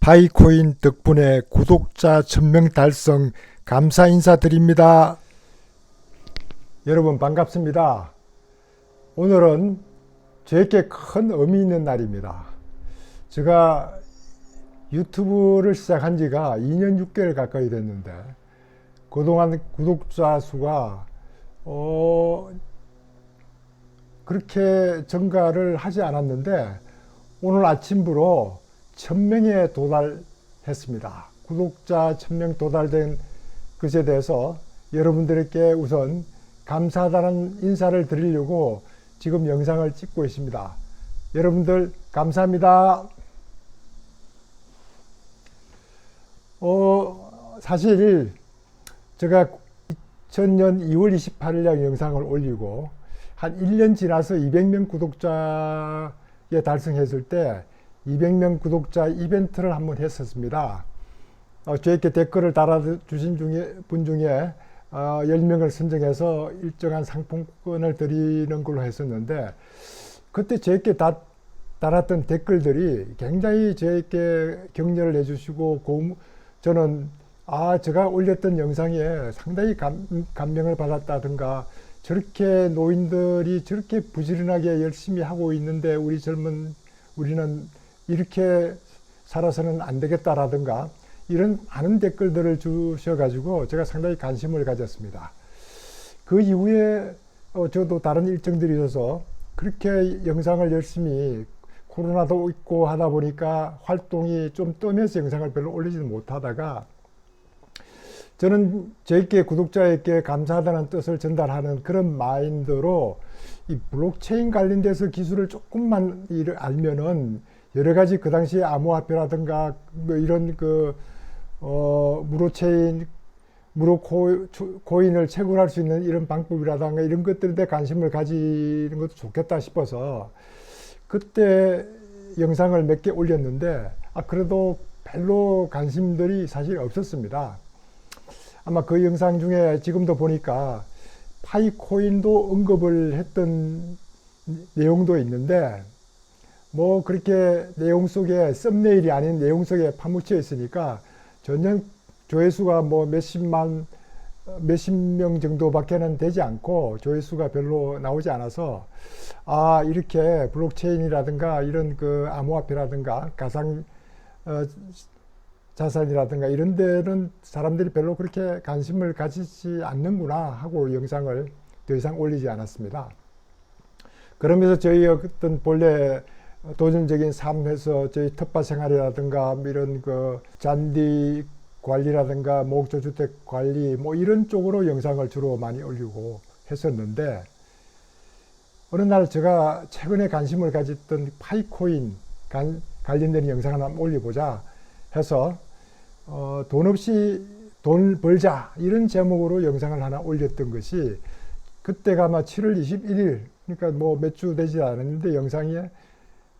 파이코인 덕분에 구독자 1000명 달성 감사 인사드립니다. 여러분 반갑습니다. 오늘은 저에게 큰 의미 있는 날입니다. 제가 유튜브를 시작한 지가 2년 6개월 가까이 됐는데 그동안 구독자 수가 어 그렇게 증가를 하지 않았는데 오늘 아침부로 1000명에 도달했습니다. 구독자 1000명 도달된 것에 대해서 여러분들께 우선 감사하다는 인사를 드리려고 지금 영상을 찍고 있습니다. 여러분들 감사합니다. 어, 사실 제가 2000년 2월 28일 날 영상을 올리고 한 1년 지나서 200명 구독자에 달성했을 때 200명 구독자 이벤트를 한번 했었습니다. 어, 저에게 댓글을 달아주신 중에, 분 중에 어, 10명을 선정해서 일정한 상품권을 드리는 걸로 했었는데 그때 저에게 다, 달았던 댓글들이 굉장히 저에게 격려를 해주시고 고음, 저는 아 제가 올렸던 영상에 상당히 감, 감명을 받았다든가 저렇게 노인들이 저렇게 부지런하게 열심히 하고 있는데 우리 젊은 우리는 이렇게 살아서는 안 되겠다라든가 이런 많은 댓글들을 주셔가지고 제가 상당히 관심을 가졌습니다. 그 이후에 어, 저도 다른 일정들이 있어서 그렇게 영상을 열심히 코로나도 있고 하다 보니까 활동이 좀 뜸해서 영상을 별로 올리지는 못하다가 저는 저에게 구독자에게 감사하다는 뜻을 전달하는 그런 마인드로 이 블록체인 관련돼서 기술을 조금만 알면은 여러 가지 그 당시에 암호화폐라든가 뭐 이런 그, 어, 무료체인, 무료 코인을 채굴할 수 있는 이런 방법이라든가 이런 것들에 대해 관심을 가지는 것도 좋겠다 싶어서 그때 영상을 몇 개 올렸는데 아, 그래도 별로 관심들이 사실 없었습니다. 아마 그 영상 중에 지금도 보니까 파이코인도 언급을 했던 내용도 있는데 뭐 그렇게 내용 속에 썸네일이 아닌 내용 속에 파묻혀 있으니까 전혀 조회수가 뭐 몇십만 몇십 명 정도밖에는 되지 않고 조회수가 별로 나오지 않아서 아 이렇게 블록체인이라든가 이런 그 암호화폐라든가 가상 어, 자산이라든가 이런 데는 사람들이 별로 그렇게 관심을 가지지 않는구나 하고 영상을 더 이상 올리지 않았습니다. 그러면서 저희 어떤 본래 도전적인 삶에서 저희 텃밭 생활이라든가 이런 그 잔디 관리라든가 목조 주택 관리 뭐 이런 쪽으로 영상을 주로 많이 올리고 했었는데 어느 날 제가 최근에 관심을 가졌던 파이코인 관련된 영상을 한번 올려보자 해서 어, 돈 없이 돈 벌자 이런 제목으로 영상을 하나 올렸던 것이 그때가 아마 7월 21일 그러니까 뭐 몇 주 되지 않았는데 영상이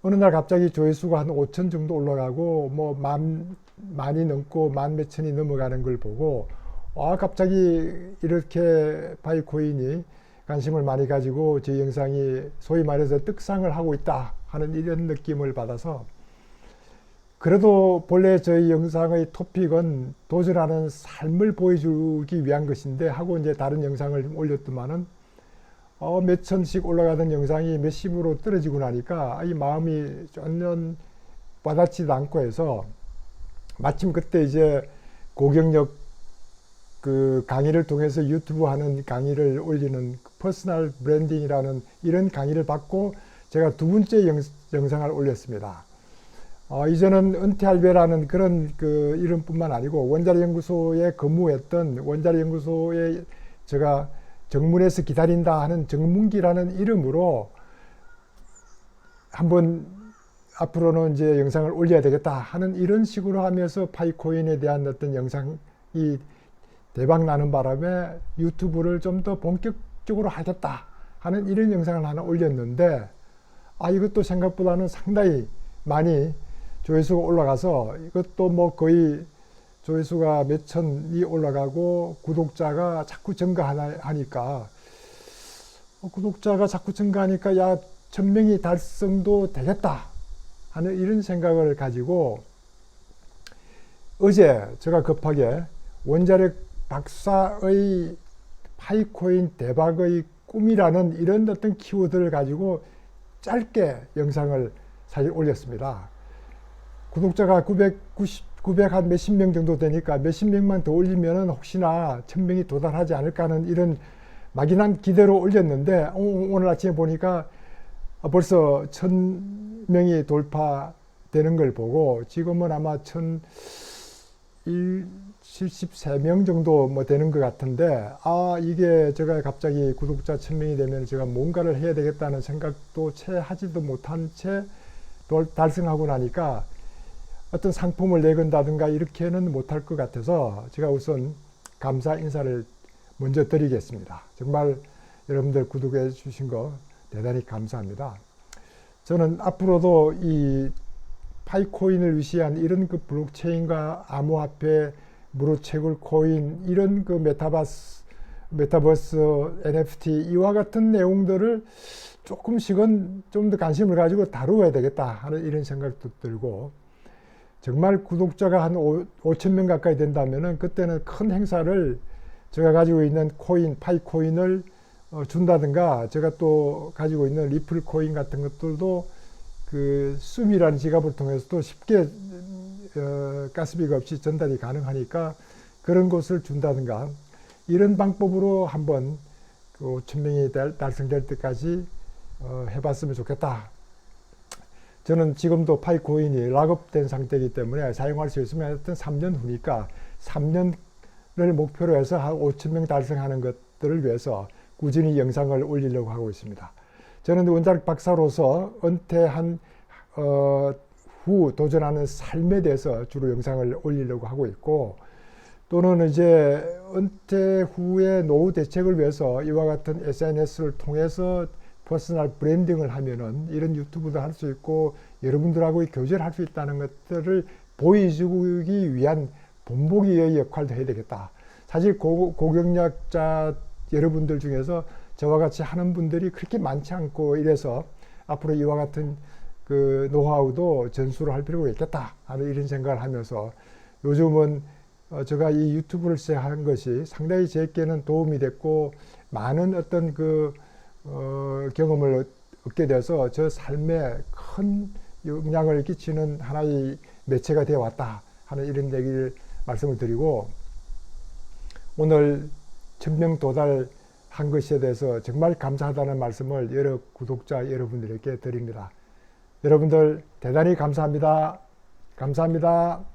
어느 날 갑자기 조회수가 한 5천 정도 올라가고 뭐 만 많이 넘고 만 몇천이 넘어가는 걸 보고 아 갑자기 이렇게 바이코인이 관심을 많이 가지고 제 영상이 소위 말해서 떡상을 하고 있다 하는 이런 느낌을 받아서 그래도 본래 저희 영상의 토픽은 도전하는 삶을 보여주기 위한 것인데 하고 이제 다른 영상을 올렸더만은 어, 몇 천씩 올라가던 영상이 몇십으로 떨어지고 나니까 이 마음이 전혀 와닿지도 않고 해서 마침 그때 이제 고경력 그 강의를 통해서 유튜브 하는 강의를 올리는 퍼스널 브랜딩이라는 이런 강의를 받고 제가 두 번째 영, 영상을 올렸습니다. 어, 이제는 은퇴할배라는 그런 그 이름뿐만 아니고 원자리 연구소에 근무했던 원자리 연구소에 제가 정문에서 기다린다 하는 정문기라는 이름으로 한번 앞으로는 이제 영상을 올려야 되겠다 하는 이런 식으로 하면서 파이코인에 대한 어떤 영상이 대박 나는 바람에 유튜브를 좀 더 본격적으로 하겠다 하는 이런 영상을 하나 올렸는데 아 이것도 생각보다는 상당히 많이 조회수가 올라가서 이것도 뭐 거의 조회수가 몇 천이 올라가고 구독자가 자꾸 증가하니까 어, 구독자가 자꾸 증가하니까 야 천명이 달성도 되겠다 하는 이런 생각을 가지고 어제 제가 급하게 원자력 박사의 파이코인 대박의 꿈이라는 이런 어떤 키워드를 가지고 짧게 영상을 사실 올렸습니다. 구독자가 990, 900 한 몇십 명 정도 되니까 몇십 명만 더 올리면은 혹시나 천 명이 도달하지 않을까 하는 이런 막연한 기대로 올렸는데 오- 오늘 아침에 보니까 벌써 천 명이 돌파되는 걸 보고 지금은 아마 천 73명 정도 뭐 되는 것 같은데 아 이게 제가 갑자기 구독자 1000명이 되면 제가 뭔가를 해야 되겠다는 생각도 채 하지도 못한 채 돌- 달성하고 나니까 어떤 상품을 내건다든가 이렇게는 못할 것 같아서 제가 우선 감사 인사를 먼저 드리겠습니다. 정말 여러분들 구독해 주신 거 대단히 감사합니다. 저는 앞으로도 이 파이코인을 위시한 이런 그 블록체인과 암호화폐, 무료채굴 코인 이런 그 메타버스, 메타버스 NFT 이와 같은 내용들을 조금씩은 좀 더 관심을 가지고 다루어야 되겠다 하는 이런 생각도 들고 정말 구독자가 한 5천 명 가까이 된다면은 그때는 큰 행사를 제가 가지고 있는 코인, 파이코인을 어, 준다든가 제가 또 가지고 있는 리플 코인 같은 것들도 그 숨이라는 지갑을 통해서도 쉽게 어, 가스비가 없이 전달이 가능하니까 그런 곳을 준다든가 이런 방법으로 한번 그 5천 명이 달, 달성될 때까지 어, 해봤으면 좋겠다. 저는 지금도 파이코인이 락업된 상태이기 때문에 사용할 수 있으면 하여튼 3년 후니까 3년을 목표로 해서 한 5천 명 달성하는 것들을 위해서 꾸준히 영상을 올리려고 하고 있습니다. 저는 원자력 박사로서 은퇴한 어, 후 도전하는 삶에 대해서 주로 영상을 올리려고 하고 있고 또는 이제 은퇴 후에 노후 대책을 위해서 이와 같은 SNS를 통해서 퍼스널 브랜딩을 하면은 이런 유튜브도 할 수 있고 여러분들하고 교제를 할 수 있다는 것들을 보여주기 위한 본보기의 역할도 해야 되겠다. 사실 고, 고경력자 여러분들 중에서 저와 같이 하는 분들이 그렇게 많지 않고 이래서 앞으로 이와 같은 그 노하우도 전수를 할 필요가 있겠다 하는 이런 생각을 하면서 요즘은 어, 제가 이 유튜브를 시작한 것이 상당히 제게는 도움이 됐고 많은 어떤 그 어, 경험을 얻게 돼서 저 삶에 큰 영향을 끼치는 하나의 매체가 되어 왔다 하는 이런 얘기를 말씀을 드리고 오늘 천명 도달한 것에 대해서 정말 감사하다는 말씀을 여러 구독자 여러분들에게 드립니다. 여러분들 대단히 감사합니다. 감사합니다.